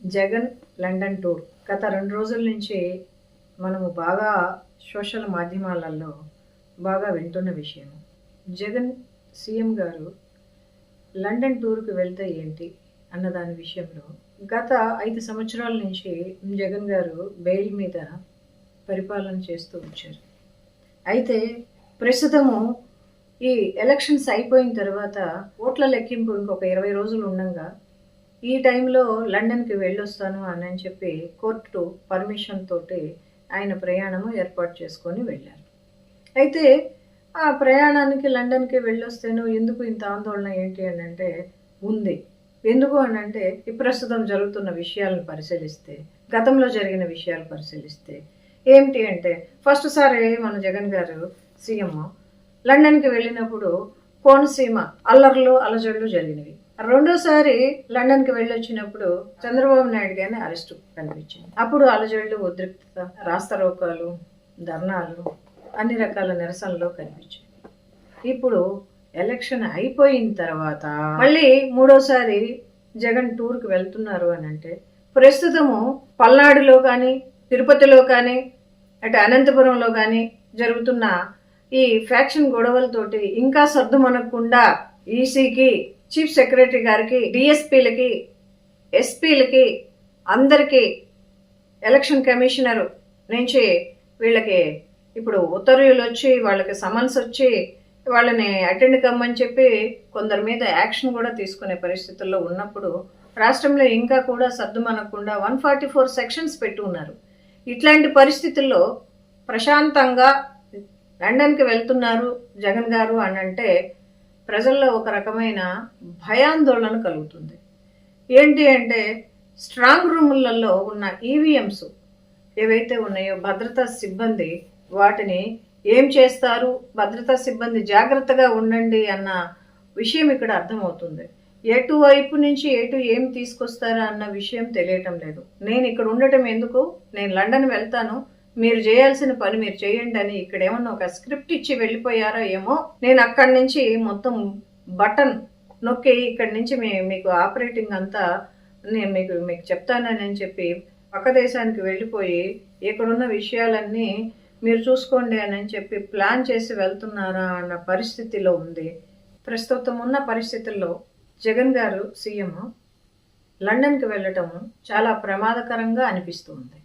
Jagan London tour. గత రెండు రోజుల నుంచి మనము బాగా సోషల్ మాధ్యమాలలో బాగా వింటున్న విషయం. జగన్ సీఎం గారు లండన్ టూర్కి వెళ్తే ఏంటి అన్న దాని విషయంలో గత ఐదు సంవత్సరాల నుంచి జగన్ గారు బెయిల్ మీద పరిపాలన చేస్తూ వచ్చారు. అయితే ప్రస్తుతము ఈ ఎలక్షన్స్ అయిపోయిన తర్వాత ఓట్ల లెక్కింపు ఇంకొక ఇరవై రోజులు ఉండగా ఈ టైంలో లండన్కి వెళ్ళొస్తాను అని అని చెప్పి కోర్టు పర్మిషన్ తోటి ఆయన ప్రయాణము ఏర్పాటు చేసుకొని వెళ్ళారు. అయితే ఆ ప్రయాణానికి లండన్కి వెళ్ళొస్తేను ఎందుకు ఇంత ఆందోళన ఏంటి అని అంటే ఉంది. ఎందుకు అని అంటే ఈ ప్రస్తుతం జరుగుతున్న విషయాలను పరిశీలిస్తే గతంలో జరిగిన విషయాలు పరిశీలిస్తే ఏమిటి అంటే ఫస్ట్ సారి మన జగన్ గారు సీఎం లండన్కి వెళ్ళినప్పుడు కోనసీమ అల్లర్లు అలజడులు జరిగినవి. రెండోసారి లండన్కి వెళ్ళొచ్చినప్పుడు చంద్రబాబు నాయుడు గారిని అరెస్టు కనిపించింది. అప్పుడు అలజడులు ఉద్రిక్తత రాస్తారోకాలు ధర్నాలు అన్ని రకాల నిరసనలో కనిపించాయి. ఇప్పుడు ఎలక్షన్ అయిపోయిన తర్వాత మళ్ళీ మూడోసారి జగన్ టూర్కి వెళ్తున్నారు అని అంటే ప్రస్తుతము పల్నాడులో కానీ తిరుపతిలో కానీ అటు అనంతపురంలో కానీ జరుగుతున్న ఈ ఫ్యాక్షన్ గొడవలతోటి ఇంకా సర్దుమనకుండా ఈసీకి చీఫ్ సెక్రటరీ గారికి డిఎస్పీలకి ఎస్పీలకి అందరికీ ఎలక్షన్ కమిషనర్ నుంచి వీళ్ళకి ఇప్పుడు ఉత్తర్వులు వచ్చి వాళ్ళకి సమన్స్ వచ్చి వాళ్ళని అటెండ్ కమ్మని చెప్పి కొందరి మీద యాక్షన్ కూడా తీసుకునే పరిస్థితుల్లో ఉన్నప్పుడు రాష్ట్రంలో ఇంకా కూడా సర్దుమనకుండా వన్ ఫార్టీ ఫోర్ సెక్షన్స్ పెట్టి ఉన్నారు. ఇట్లాంటి పరిస్థితుల్లో ప్రశాంతంగా లండన్కి వెళ్తున్నారు జగన్ గారు అని అంటే ప్రజల్లో ఒక రకమైన భయాందోళన కలుగుతుంది. ఏంటి అంటే స్ట్రాంగ్ రూములలో ఉన్న ఈవీఎంస్ ఏవైతే ఉన్నాయో భద్రతా సిబ్బంది వాటిని ఏం చేస్తారు? భద్రతా సిబ్బంది జాగ్రత్తగా ఉండండి అన్న విషయం ఇక్కడ అర్థమవుతుంది. ఎటు వైపు నుంచి ఎటు ఏం తీసుకొస్తారా అన్న విషయం తెలియటం లేదు. నేను ఇక్కడ ఉండటం ఎందుకు? నేను లండన్ వెళ్తాను. మీరు చేయాల్సిన పని మీరు చేయండి అని ఇక్కడ ఏమన్నా ఒక స్క్రిప్ట్ ఇచ్చి వెళ్ళిపోయారో ఏమో నేను అక్కడి నుంచి మొత్తం బటన్ నొక్కి ఇక్కడి నుంచి మీ మీకు ఆపరేటింగ్ అంతా నేను మీకు మీకు చెప్తానని చెప్పి పక్క దేశానికి వెళ్ళిపోయి ఇక్కడున్న విషయాలన్నీ మీరు చూసుకోండి అని చెప్పి ప్లాన్ చేసి వెళ్తున్నారా అన్న పరిస్థితిలో ఉంది. ప్రస్తుతం ఉన్న పరిస్థితుల్లో జగన్ గారు సీఎం లండన్కి వెళ్ళటము చాలా ప్రమాదకరంగా అనిపిస్తుంది.